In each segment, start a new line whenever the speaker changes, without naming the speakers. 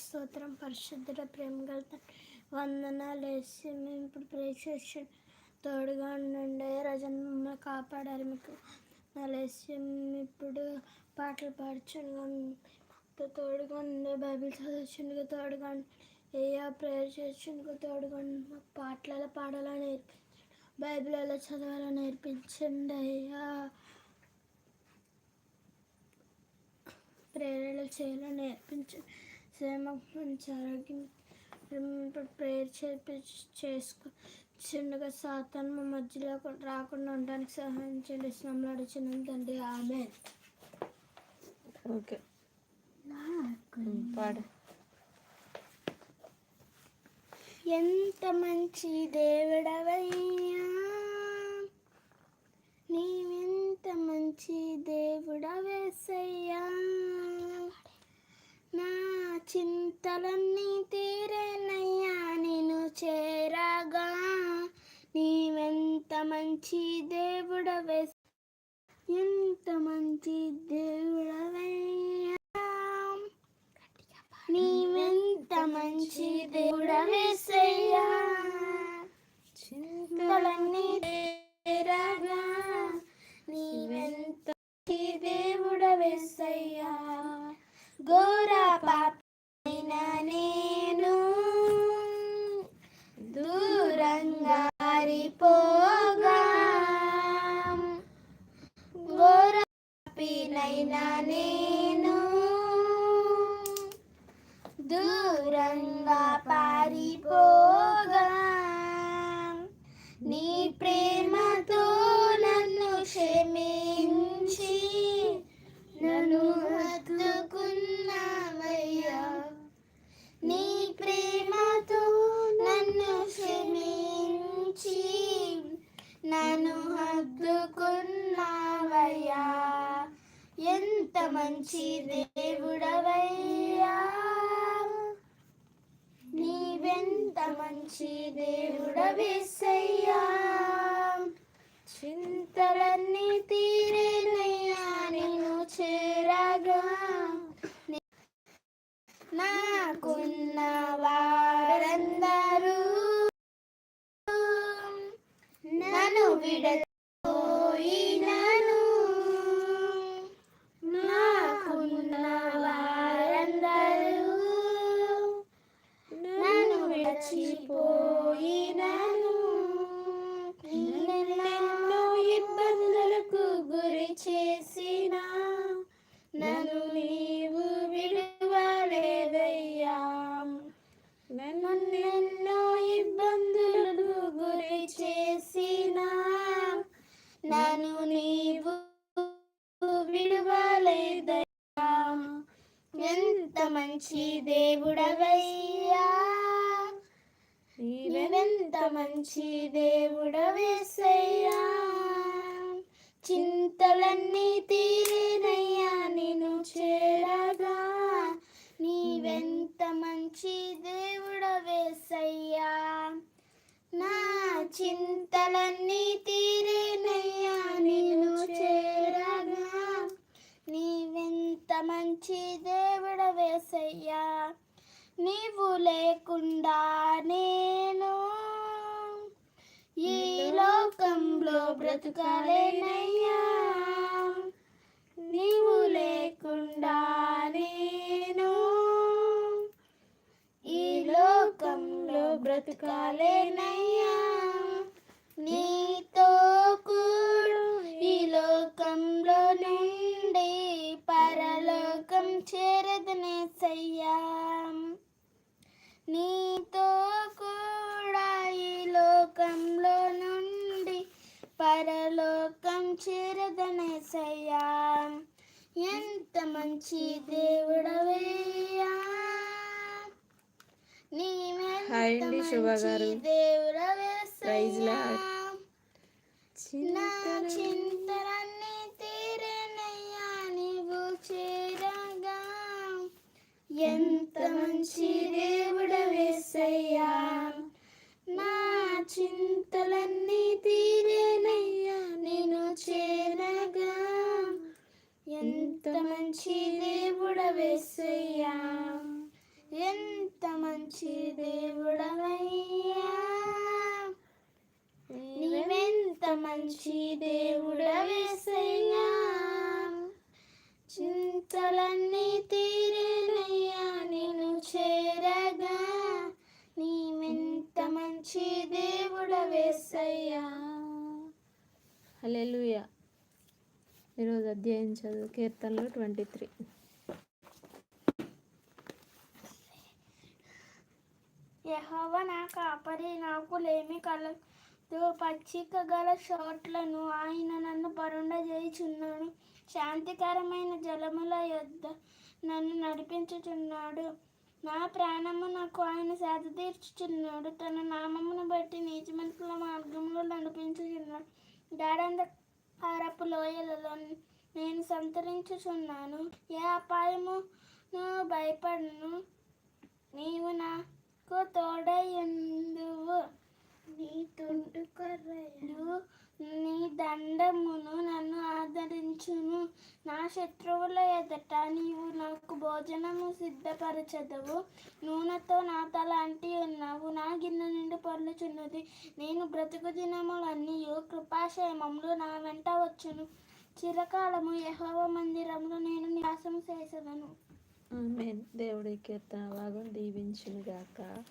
స్తోత్రం పరిశుద్ధుల ప్రేమ గల వందనాలు వేసి మేము ఇప్పుడు ప్రే చేసి తోడుగా ఉండండి రజన్ మమ్మల్ని కాపాడారు మీకు. వేసి ఇప్పుడు పాటలు పాడుచుండగా తోడుగా ఉండే బైబిల్ చదువుచుండగా తోడుగా ఏయా ప్రేయర్ చేసిందుకు తోడుగా మాకు పాటలు ఎలా పాడాలో నేర్పించండి. బైబిల్ ఎలా చదవాలో నేర్పించండి అయ్యా. ప్రేరణ చేయాలో నేర్పించండి. మంచి ఆరోగ్యం ప్రేయర్ చేపి చేసుకో చిన్నగా సాతాను మా మధ్యలో రాకుండా ఉండడానికి సహాయం చేయండి ఇస్లాంలో అడిచిన తండ్రి ఆమె
ఓకే పాడు
ఎంత మంచి దేవుడవయ్యా నీవెంత మంచి దేవుడవేసయ్యా నా చింతలన్నీ తీరేనయ్యా నేను చేరగా. నీవెంత మంచి దేవుడవే ఎంత మంచి దేవుడవయ్యా. నీవెంత మంచి దేవుడవేసయ్యా మంచి దేవుడవయ్యా. నీవెంత మంచి దేవుడవేసయ్యా. చింతలన్నీ తీరేనయ్యా నేను చేరగా. నాకున్నవా దేవుడవయ్యా. నీవెంత మంచి లోకంలో
హాయ్ అండి శుభ గారు. Praise lord.
నా చింతలన్నీ చింతలన్నీ తీరేనయ్యా నేను చేరగా. నీవెంత మంచి దేవుడవేసయ్యా
హల్లెలూయా. ఈరోజు అధ్యాయం చదువు కీర్తనలు ట్వంటీ త్రీ.
యహోవ నా కాపరి నాకు లేమి కలదు. పచ్చిక గల చోట్లను ఆయన నన్ను పరుండజేయుచున్నాడు. శాంతికరమైన జలముల యొద్ద నన్ను నడిపించుచున్నాడు. నా ప్రాణము నాకు ఆయన సేద తీర్చుచున్నాడు. తన నామమును బట్టి నీతిమంతుల మార్గంలో నడిపించుచున్నాడు. గాఢంధకారపు లోయలలో నేను సంతరించుచున్నాను. ఏ అపాయమును భయపడను. నీవు నాకు తోడయుందువు నీ తుండు కర్రయు నీ దండమును నన్ను ఆదరించును. నా శత్రువుల ఎదుట నీవు నాకు భోజనము సిద్ధపరచదవు. నూనెతో నా తల అంటి ఉన్నావు. నా గిన్నె నుండి పొర్లుచున్నది. నేను బ్రతుకు దినములన్నీ కృపాక్షేమములు నా వెంట వచ్చును. చిరకాలము యహోవ మందిరంలో నేను నివాసం చేసేదను.
ఆమె దేవుడి కీర్తన భాగం దీవించును గాక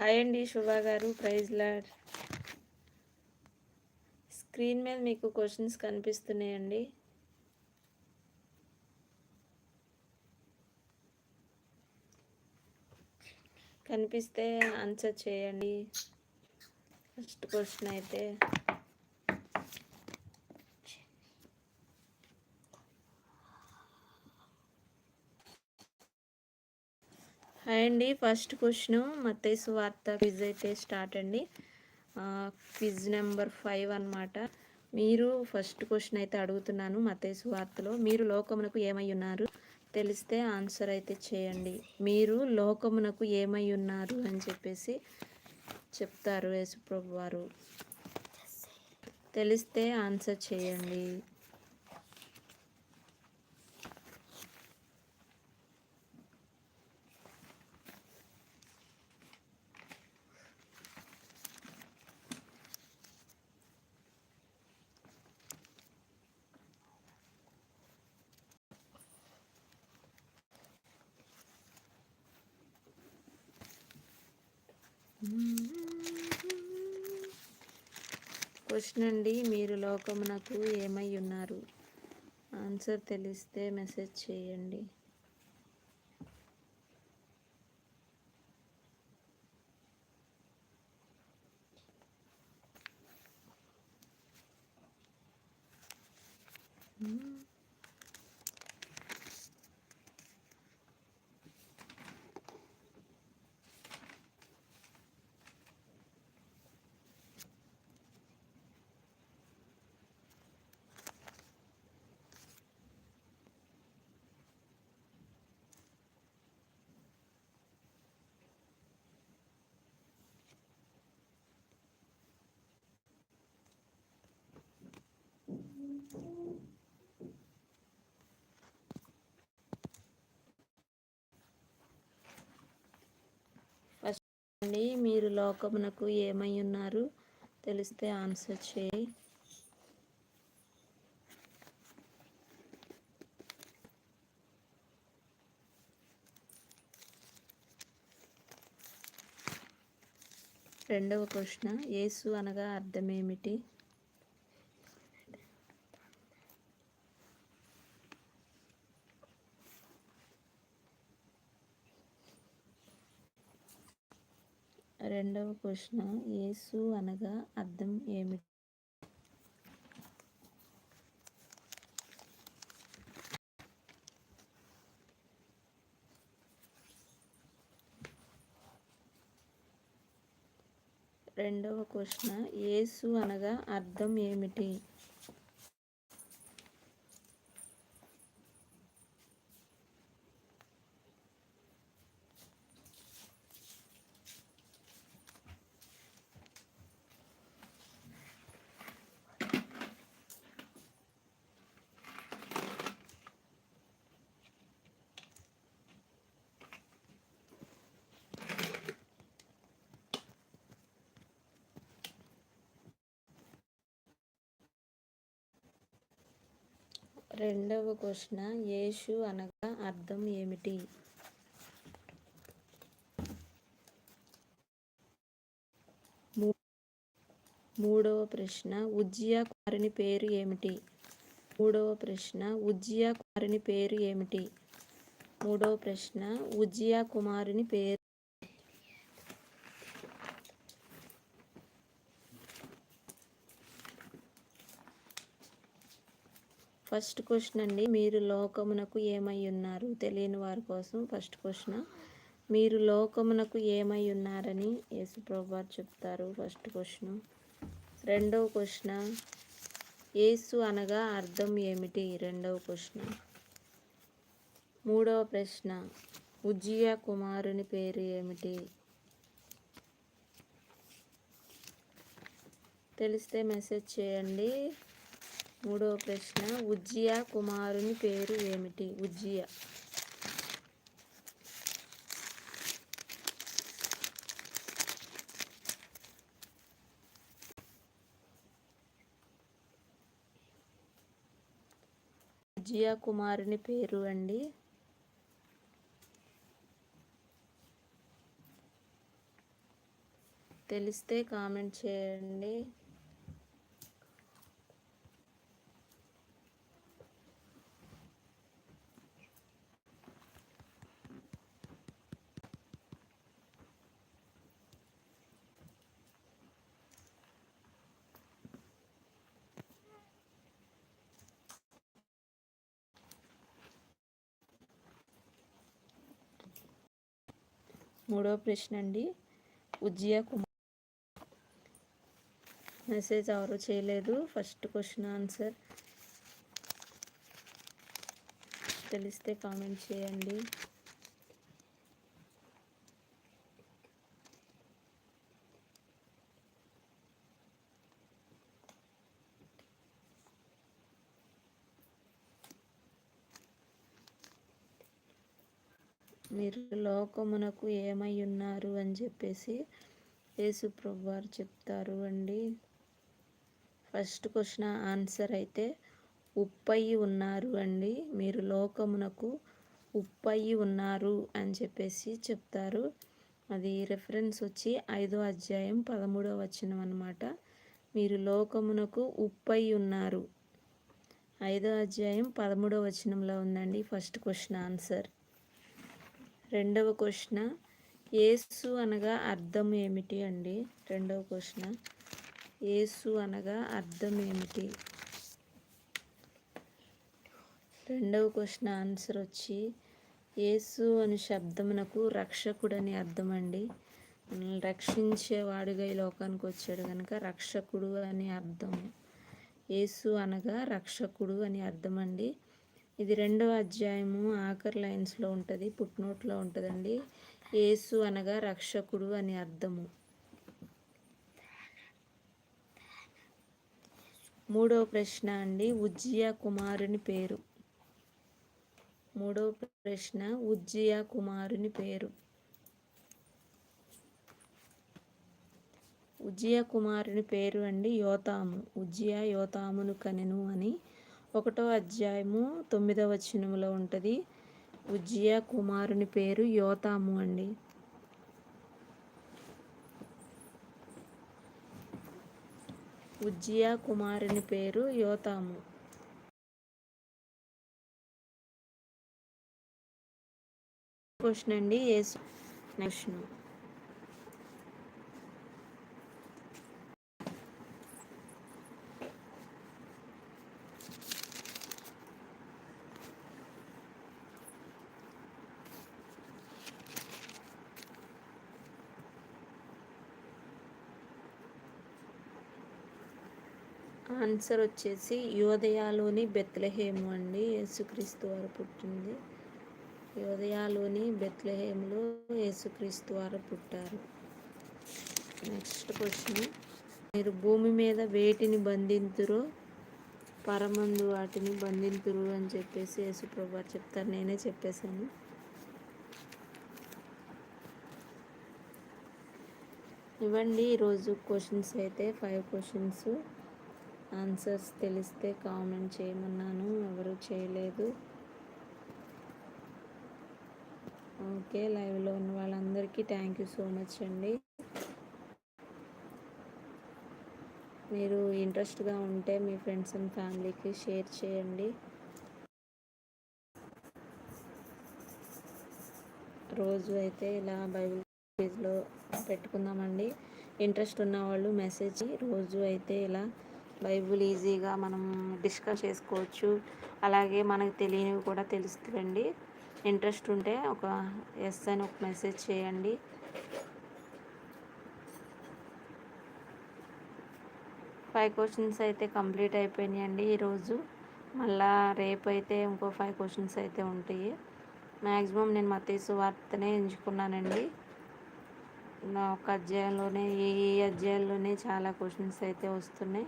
హాయ్ అండి శుభా గారు ప్రైజ్ లాడ్. స్క్రీన్ మీద మీకు క్వశ్చన్స్ కనిపిస్తున్నాయండి. కనిపిస్తే ఆన్సర్ చేయండి. ఫస్ట్ క్వశ్చన్ అయితే. అండి. ఫస్ట్ క్వశ్చన్ మత్తేసు వార్త క్విజ్ అయితే స్టార్ట్ అండి. క్విజ్ నెంబర్ ఫైవ్ అన్నమాట. మీరు ఫస్ట్ క్వశ్చన్ అయితే అడుగుతున్నాను మత్తేసు వార్తలో మీరు లోకమునకు ఏమై ఉన్నారు? తెలిస్తే ఆన్సర్ అయితే చేయండి. మీరు లోకమునకు ఏమై ఉన్నారు అని చెప్పేసి చెప్తారు యేసుప్రభు వారు తెలిస్తే ఆన్సర్ చేయండి. క్వశ్చన్ అండి మీరు లోకమునకు ఏమై ఉన్నారు? ఆన్సర్ తెలిస్తే మెసేజ్ చేయండి. అండి మీరు లోకమునకు ఏమై ఉన్నారు? తెలిస్తే ఆన్సర్ చేయి. రెండవ ప్రశ్న యేసు అనగా అర్థమేమిటి? రెండవ ప్రశ్న యేసు అనగా అర్థం ఏమిటి? రెండవ ప్రశ్న యేసు అనగా అర్థం ఏమిటి? రెండవ ప్రశ్న యేసు అనగా అర్థం ఏమిటి? మూడవ ప్రశ్న ఉజ్జియా కుమారుని పేరు ఏమిటి? మూడవ ప్రశ్న ఉజ్జియా కుమారుని పేరు ఏమిటి? మూడవ ప్రశ్న ఉజ్జియా కుమారుని పేరు ఫస్ట్ క్వశ్చన్ అండి. మీరు లోకమునకు ఏమై ఉన్నారు? తెలియని వారి కోసం ఫస్ట్ క్వశ్చన్. మీరు లోకమునకు ఏమై ఉన్నారని యేసుప్రభు వారు చెప్తారు. First question. రెండవ క్వశ్చన్. యేసు అనగా అర్థం ఏమిటి? రెండవ క్వశ్చన్. మూడవ ప్రశ్న. ఉజ్జయ కుమారుని పేరు ఏమిటి? తెలిస్తే మెసేజ్ చేయండి. మూడవ ప్రశ్న ఉజ్జియా కుమారుని పేరు ఏమిటి? ఉజ్జియా. ఉజ్జియా కుమారుని పేరు అండి. తెలిస్తే కామెంట్ చేయండి. మూడవ ప్రశ్న అండి. ఉజ్జయ కుమార్ మెసేజ్ ఎవరు చేయలేదు. ఫస్ట్ క్వశ్చన్ ఆన్సర్ తెలిస్తే కామెంట్ చేయండి. మీరు లోకమునకు ఏమై ఉన్నారు అని చెప్పేసి యేసు వారు చెప్తారు అండి. ఫస్ట్ క్వశ్చన్ ఆన్సర్ అయితే ఉప్పయి ఉన్నారు అండి. మీరు లోకమునకు ఉప్పయి ఉన్నారు అని చెప్పేసి చెప్తారు. అది రెఫరెన్స్ వచ్చి ఐదో అధ్యాయం పదమూడో వచనం అనమాట మీరు లోకమునకు ఉప్పై ఉన్నారు. ఐదో అధ్యాయం పదమూడో వచనంలో ఉందండి ఫస్ట్ క్వశ్చన్ ఆన్సర్. రెండవ క్వశ్చన్ యేసు అనగా అర్థం ఏమిటి అండి? రెండవ క్వశ్చన్ యేసు అనగా అర్థం ఏమిటి? రెండవ క్వశ్చన్ ఆన్సర్ వచ్చి యేసు అనే శబ్దమునకు రక్షకుడని అర్థం అండి మనల్ని రక్షించేవాడుగా ఈ లోకానికి వచ్చాడు కనుక రక్షకుడు అని అర్థం యేసు అనగా రక్షకుడు అని అర్థం అండి ఇది రెండవ అధ్యాయము ఆఖరి లైన్స్లో ఉంటుంది పుట్నోట్లో ఉంటుందండి. యేసు అనగా రక్షకుడు అని అర్థము. మూడవ ప్రశ్న అండి ఉజ్జియా కుమారుని పేరు. మూడవ ప్రశ్న ఉజ్జియా కుమారుని పేరు. ఉజ్జియా కుమారుని పేరు అండి యోతాము. ఉజ్జియా యోతామును కనెను అని ఒకటో అధ్యాయము తొమ్మిదవ వచనములో ఉంటుంది. ఉజ్జియా కుమారుని పేరు యోతాము అండి. ఉజ్జియా కుమారుని పేరు యోతాము. క్వశ్చన్ అండి యేసు క్వశ్చన్ ఆన్సర్ వచ్చేసి యోదయాలోని బెత్లహేము అండి. యేసుక్రీస్తు వారు పుట్టింది. యోదయాలోని బెత్లహేములో యేసుక్రీస్తు వారు పుట్టారు. Next question. మీరు భూమి మీద వేటిని బంధింతురో పరమందు వాటిని బంధింతురు అని చెప్పేసి యేసుప్రభు వారు చెప్తారు. నేనే చెప్పేశాను. ఇవ్వండి ఈరోజు క్వశ్చన్స్ అయితే ఫైవ్ క్వశ్చన్స్. ఆన్సర్స్ తెలిస్తే కామెంట్ చేయమన్నాను. ఎవరు చేయలేదు. ఓకే లైవ్లో ఉన్న వాళ్ళందరికీ థ్యాంక్ యూ సో మచ్ అండి. మీరు ఇంట్రెస్ట్గా ఉంటే మీ ఫ్రెండ్స్ అండ్ ఫ్యామిలీకి షేర్ చేయండి. రోజు అయితే ఇలా బైబిల్ పేజ్లో పెట్టుకుందామండి. ఇంట్రెస్ట్ ఉన్న వాళ్ళు మెసేజ్ రోజు అయితే ఇలా బైబిల్ ఈజీగా మనం డిస్కస్ చేసుకోవచ్చు. అలాగే మనకు తెలియనివి కూడా తెలుస్తుందండి. ఇంట్రెస్ట్ ఉంటే ఒక ఎస్ అని ఒక మెసేజ్ చేయండి. ఫైవ్ క్వశ్చన్స్ అయితే కంప్లీట్ అయిపోయినాయండి ఈరోజు. మళ్ళా రేపు అయితే ఇంకో ఫైవ్ క్వశ్చన్స్ అయితే ఉంటాయి. మ్యాక్సిమం నేను మతీసు వార్తనే ఎంచుకున్నానండి. నా ఒక అధ్యాయంలోనే ఈ అధ్యాయంలోనే చాలా క్వశ్చన్స్ అయితే వస్తున్నాయి.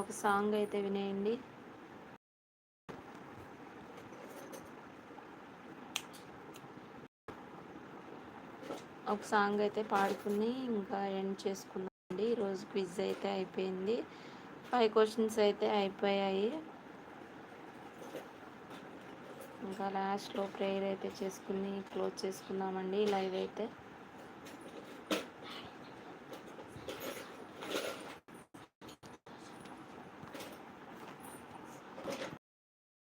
ఒక సాంగ్ అయితే వినేయండి. ఒక సాంగ్ అయితే పాడుకుని ఇంకా ఎండ్ చేసుకున్నామండి ఈరోజు క్విజ్ అయితే అయిపోయింది. ఫైవ్ క్వశ్చన్స్ అయితే అయిపోయాయి. ఇంకా లాస్ట్లో ప్రేయర్ అయితే చేసుకుని క్లోజ్ చేసుకున్నామండి లైవ్ అయితే.